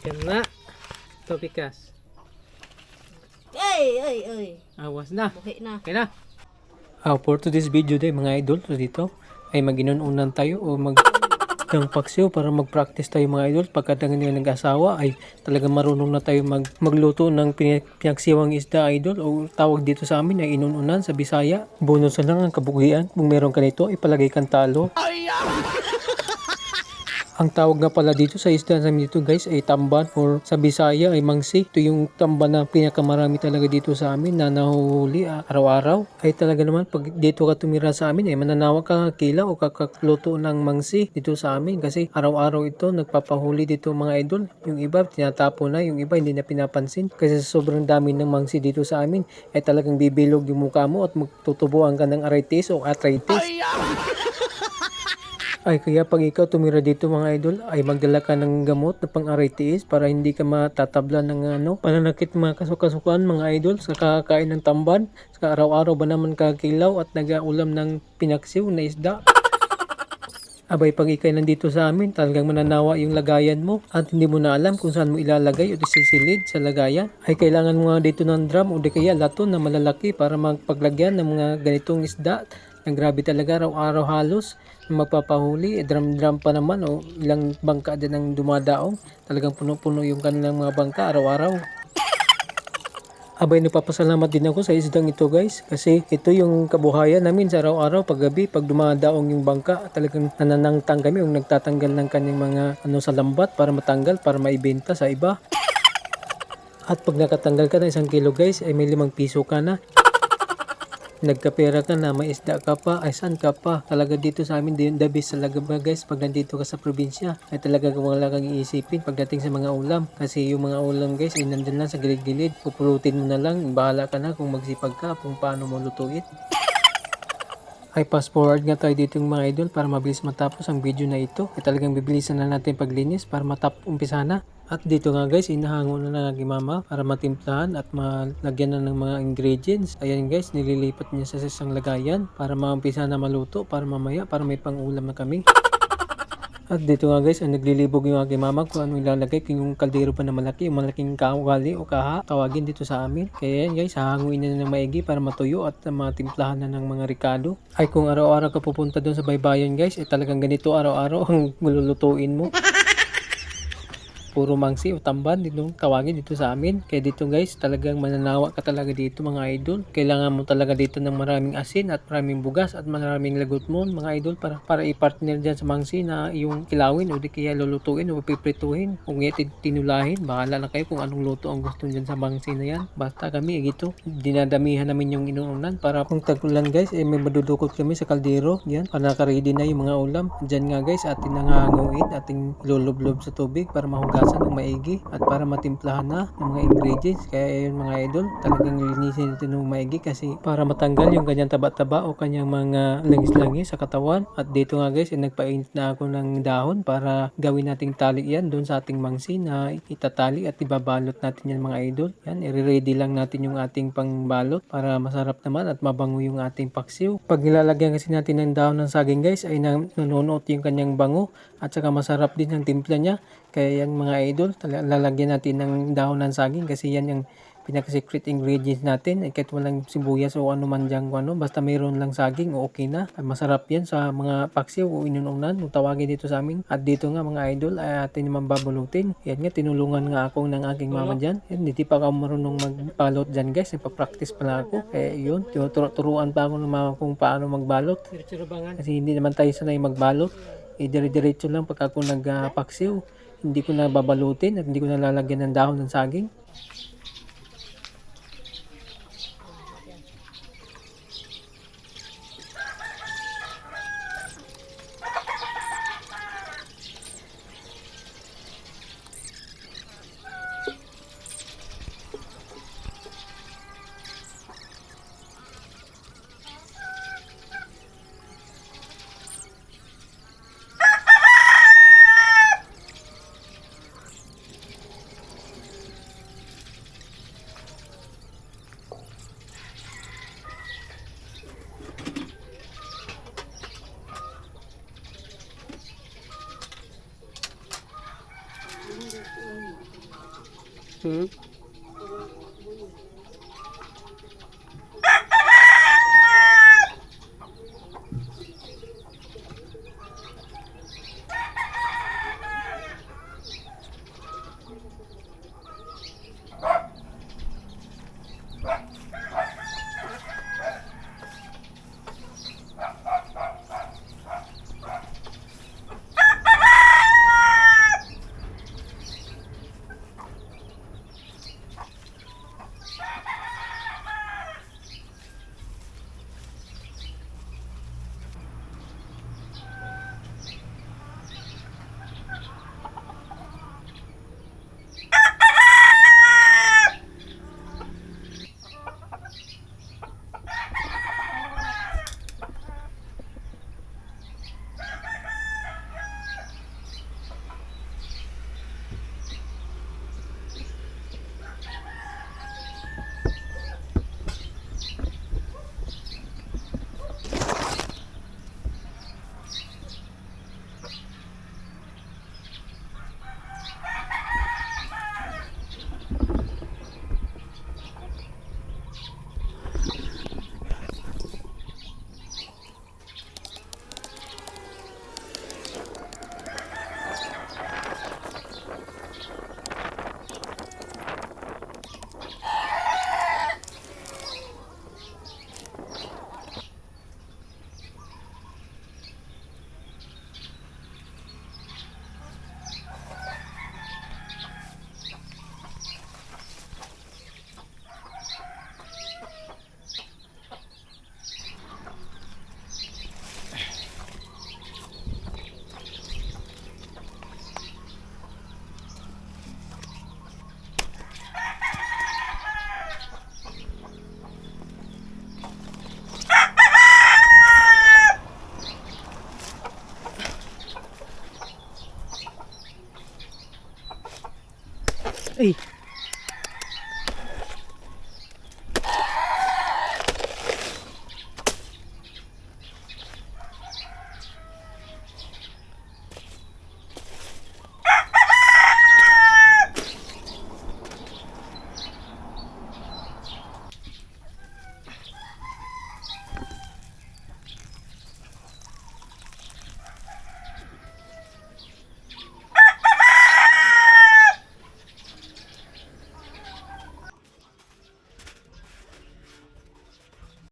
Kena. Topikas. Ay, ay, ay. Awas na. Buhi na. Okay na. Ah, for today's video day mga idol, so dito ay maginununan tayo o mag ng paksiw para mag-practice tayo mga idol. Pagka nga nag-asawa ay talaga marunong na tayo mag magluto ng pina- pinagsiwang isda idol o tawag dito sa amin ay inununan sa Bisaya. Bonus na lang ang kabugian. Kung meron ka nito, ipalagay kang talo. Ang tawag nga pala dito sa isda namin dito guys ay tamban or sa Bisaya ay mangsi. Ito yung tamban na pinakamarami talaga dito sa amin na nahuhuli ah, araw-araw. Ay talaga naman pag dito ka tumira sa amin ay mananawa ka kila o kakakluto ng mangsi dito sa amin kasi araw-araw ito nagpapahuli dito mga idol. Yung iba tinatapo na, yung iba hindi na pinapansin kasi sobrang dami ng mangsi dito sa amin ay talagang bibilog yung mukha mo at magtutubuan ka ng arthritis o arthritis. Ay kaya pag ikaw tumira dito mga idol ay magdala ka ng gamot na pang arthritis para hindi ka matatabla ng ano pananakit mga kasukasukan mga idol sa kakakain ng tamban. Sa araw-araw ba naman kakilaw at nagaulam ng pinaksiw na isda. Abay pag ikay nandito sa amin talagang mananawa yung lagayan mo at hindi mo na alam kung saan mo ilalagay o isisilid sa lagayan. Ay kailangan mo nga dito ng drum o di kaya laton na malalaki para magpaglagyan ng mga ganitong isda. Ang grabe talaga araw-araw halos magpapahuli, eh, drum-drum pa naman o ilang bangka din ang dumadaong. Talagang puno-puno yung kanilang mga bangka araw-araw. Abay, nagpapasalamat din ako sa isdang ito guys kasi ito yung kabuhayan namin sa araw-araw paggabi pag dumadaong yung bangka talagang nananangtang kami yung nagtatanggal ng kanyang mga ano sa lambat para matanggal para maibenta sa iba. At pag nakatanggal ka ng isang kilo guys ay may limang piso ka na nagkapera ka na, may isda ka pa, ay saan ka pa? Talaga dito sa amin, the best talaga ba guys, pag nandito ka sa probinsya, ay talaga wala kang iisipin pagdating sa mga ulam. Kasi yung mga ulam guys, ay nandun lang sa gilid-gilid. Pupulutin mo na lang, bahala ka na kung magsipag ka, kung paano mo lutuin. Ay fast forward nga tayo dito yung mga idol para mabilis matapos ang video na ito. Ay talagang bibilisan na natin paglinis para matap umpisa na. At dito nga guys, inahango na ng aking mama para matimplahan at malagyan na ng mga ingredients. Ayan guys, nililipat niya sa isang lagayan para maumpisa na maluto para mamaya para may pang-ulam na kami. At dito nga guys, ang naglilibog yung aking mama kung ano ilalagay kung yung kaldero pa na malaki, yung malaking kawali o kaha, tawagin dito sa amin. Kaya yan guys, hahanguin na ng maigi para matuyo at matimplahan na ng mga ricado. Ay kung araw-araw ka pupunta doon sa baybayon guys, ay talagang ganito araw-araw ang lulutuin mo puro mangsi o tamban dito tawagin dito sa amin. Kaya dito guys, talagang mananawa ka talaga dito mga idol. Kailangan mo talaga dito ng maraming asin at maraming bugas at maraming lagot mo mga idol para para i-partner dyan sa mangsi na yung kilawin o di kaya lulutuin o piprituhin. Kung ngayon tinulahin, bahala na kayo kung anong luto ang gusto dyan sa mangsi na yan. Basta kami eh, gito, dinadamihan namin yung inuunan para kung tagulan guys, eh, may madudukot kami sa kaldero. Yan, para nakaready na yung mga ulam. Dyan nga guys, atin nanganguin, ating lulublob sa tubig para mahugasan ng maigi at para matimplahan na ng mga ingredients. Kaya yun mga idol, talagang linisin natin ng maigi kasi para matanggal yung kanyang taba-taba o kanyang mga langis-langis sa katawan. At dito nga guys, eh, nagpainit na ako ng dahon para gawin nating tali yan doon sa ating mangsi na itatali at ibabalot natin yan mga idol. Yan, i-ready lang natin yung ating pangbalot para masarap naman at mabango yung ating paksiw. Pag nilalagyan kasi natin ng dahon ng saging guys, ay nanonoot yung kanyang bango at saka masarap din ang timpla niya. Kaya yan mga idol, lalagyan natin ng dahon ng saging kasi yan yung pinaka-secret ingredients natin. Eh, kahit walang sibuyas o ano man dyan, ano, basta mayroon lang saging, okay na. Masarap yan sa mga paksiw o inununan, tawagin dito sa amin. At dito nga mga idol, ay atin naman babulutin. Yan nga, tinulungan nga ako ng aking mama dyan. Yan, hindi pa ako marunong magbalot dyan guys, ipapractice pala ako. Eh yun, tinuturo-turuan pa ako ng mama kung paano magbalot. Kasi hindi naman tayo sanay magbalot. Eh, dire-diretso lang pagka ako nagpaksiw. Hindi ko na babalutin at hindi ko na lalagyan ng dahon ng saging. 嗯。